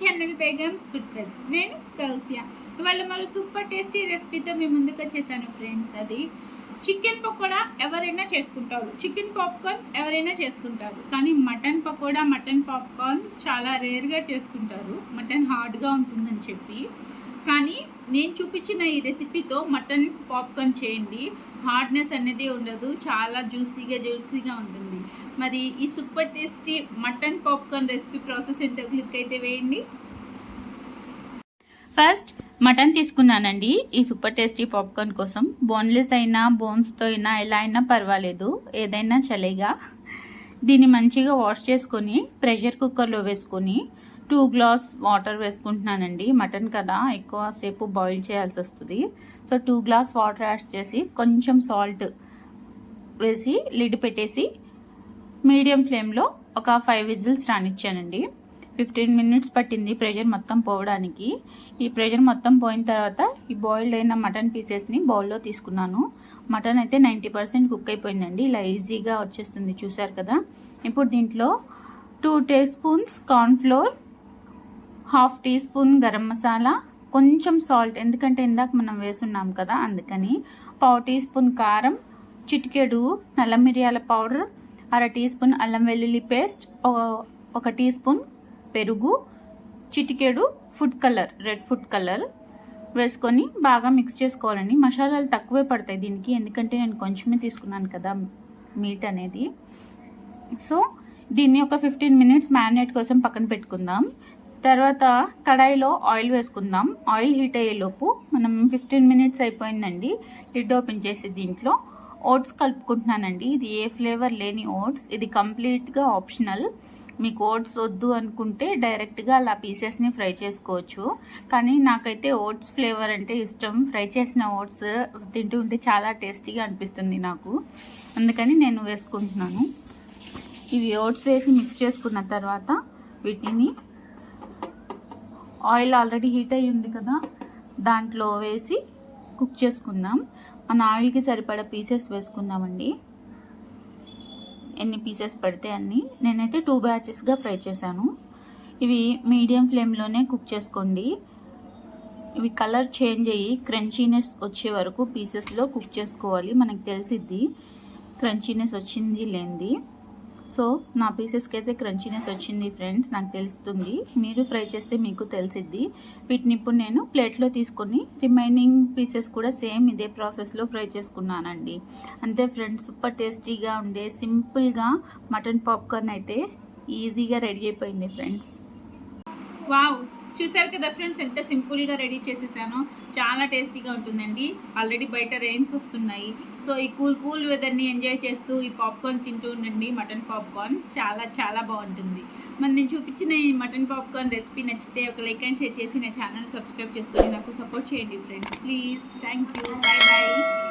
Channel Begums food fest నేను కౌసియా. ఇవాళ మరో సూపర్ టేస్టీ రెసిపీతో మీ ముందుకు వచ్చేసాను ఫ్రెండ్స్ అది చికెన్ పకోడా ఎవరైనా చేసుకుంటారు. చికెన్ పాప్కార్న్ ఎవరైనా చేసుకుంటారు. కానీ మటన్ పకోడా మటన్ పాప్కార్న్ చాలా రేర్గా చేసుకుంటారు. మటన్ హార్డ్గా ఉంటుందని చెప్పి. కానీ నేను చూపించిన ఈ రెసిపీతో మటన్ పాప్కార్న్ చేయండి. హార్డ్నెస్ అనేది ఉండదు. చాలా జ్యూసీగా జ్యూసీగా ఉంటుంది. మరి ఈ super tasty mutton popcorn recipe process ఏంటో క్లిక్ అయితే వేయండి. ఫస్ట్ మటన్ తీసుకున్నానండి. ఈ సూపర్ టేస్టీ పాప్కార్న్ కోసం. బోన్లెస్ అయినా బోన్స్తో అయినా ఎలా అయినా పర్వాలేదు. ఏదైనా చలిగా. దీన్ని మంచిగా వాష్ చేసుకొని ప్రెషర్ కుక్కర్లో వేసుకొని టూ గ్లాస్ వాటర్ వేసుకుంటున్నానండి. మటన్ కదా ఎక్కువసేపు బాయిల్ చేయాల్సి వస్తుంది. So two glass water add చేసి కొంచెం సాల్ట్ వేసి లిడ్ పెట్టేసి మీడియం ఫ్లేమ్లో ఒక ఫైవ్ విజిల్స్ రానిచ్చానండి. ఫిఫ్టీన్ మినిట్స్ పట్టింది ప్రెషర్ మొత్తం పోవడానికి. ఈ ప్రెషర్ మొత్తం పోయిన తర్వాత ఈ బాయిల్డ్ అయిన మటన్ పీసెస్ని బౌల్లో తీసుకున్నాను. మటన్ అయితే నైంటీ పర్సెంట్ కుక్ అయిపోయిందండి. ఇలా ఈజీగా వచ్చేస్తుంది చూసారు కదా. ఇప్పుడు దీంట్లో two tea spoons cornflour half tea spoon garam masala కొంచెం సాల్ట్ ఎందుకంటే ఇందాక మనం వేసున్నాం కదా అందుకని పావు టీ స్పూన్ కారం చిటికెడు నల్ల మిరియాల పౌడర్ అర టీ స్పూన్ అల్లం వెల్లుల్లి పేస్ట్ ఒక టీ స్పూన్ పెరుగు చిటికెడు food colour red food colour వేసుకొని బాగా మిక్స్ చేసుకోవాలండి. మసాలాలు తక్కువే పడతాయి దీనికి ఎందుకంటే నేను కొంచెమే తీసుకున్నాను కదా మీట్ అనేది. సో దీన్ని ఒక ఫిఫ్టీన్ మినిట్స్ మ్యారినేట్ కోసం పక్కన పెట్టుకుందాం. తర్వాత కడాయిలో ఆయిల్ వేసుకుందాం. ఆయిల్ హీట్ అయ్యేలోపు మనం ఫిఫ్టీన్ మినిట్స్ అయిపోయిందండి. లిడ్ ఓపెన్ చేసి దీంట్లో ఓట్స్ కలుపుకుంటున్నానండి. ఇది ఏ ఫ్లేవర్ లేని ఓట్స్. ఇది కంప్లీట్గా ఆప్షనల్. మీకు ఓట్స్ వద్దు అనుకుంటే డైరెక్ట్గా అలా పీసెస్ని ఫ్రై చేసుకోవచ్చు. కానీ నాకైతే ఓట్స్ ఫ్లేవర్ అంటే ఇష్టం. ఫ్రై చేసిన ఓట్స్ తింటూ ఉంటే చాలా టేస్టీగా అనిపిస్తుంది నాకు. అందుకని నేను వేసుకుంటున్నాను. ఇవి ఓట్స్ వేసి మిక్స్ చేసుకున్న తర్వాత వీటిని ఆయిల్ ఆల్రెడీ హీట్ అయ్యి ఉంది కదా దాంట్లో వేసి కుక్ చేసుకుందాం. మన ఆయిల్కి సరిపడా పీసెస్ వేసుకుందామండి. ఎన్ని పీసెస్ పడితే అన్ని. నేనైతే టూ బ్యాచెస్గా ఫ్రై చేశాను. ఇవి మీడియం ఫ్లేమ్లోనే కుక్ చేసుకోండి. ఇవి కలర్ చేంజ్ అయ్యి క్రంచీనెస్ వచ్చే వరకు పీసెస్లో కుక్ చేసుకోవాలి మనకు తెలిసిద్ది. క్రంచీనెస్ వచ్చింది లేనిది. సో నా పీసెస్కి అయితే క్రంచీనెస్ వచ్చింది ఫ్రెండ్స్ నాకు తెలుస్తుంది. మీరు ఫ్రై చేస్తే మీకు తెలిసిద్ది. వీటిని ఇప్పుడు నేను ప్లేట్లో తీసుకొని రిమైనింగ్ పీసెస్ కూడా సేమ్ ఇదే ప్రాసెస్లో ఫ్రై చేసుకున్నానండి. అంతే ఫ్రెండ్స్ సూపర్ టేస్టీగా ఉండే సింపుల్గా మటన్ పాప్కార్న్ అయితే ఈజీగా రెడీ అయిపోయింది ఫ్రెండ్స్. వావ్! చూసారు కదా ఫ్రెండ్స్ ఎంత సింపుల్గా రెడీ చేసేసాను. చాలా టేస్టీగా ఉంటుందండి. ఆల్రెడీ బయట రెయిన్స్ వస్తున్నాయి. సో ఈ కూల్ కూల్ వెదర్ని ఎంజాయ్ చేస్తూ ఈ పాప్కార్న్ తింటూ ఉండండి. మటన్ పాప్కార్న్ చాలా చాలా బాగుంటుంది. మరి నేను చూపించిన ఈ మటన్ పాప్కార్న్ రెసిపీ నచ్చితే ఒక లైక్ అండ్ షేర్ చేసి నా ఛానల్ సబ్స్క్రైబ్ చేసుకుని నాకు సపోర్ట్ చేయండి friends please thank you bye bye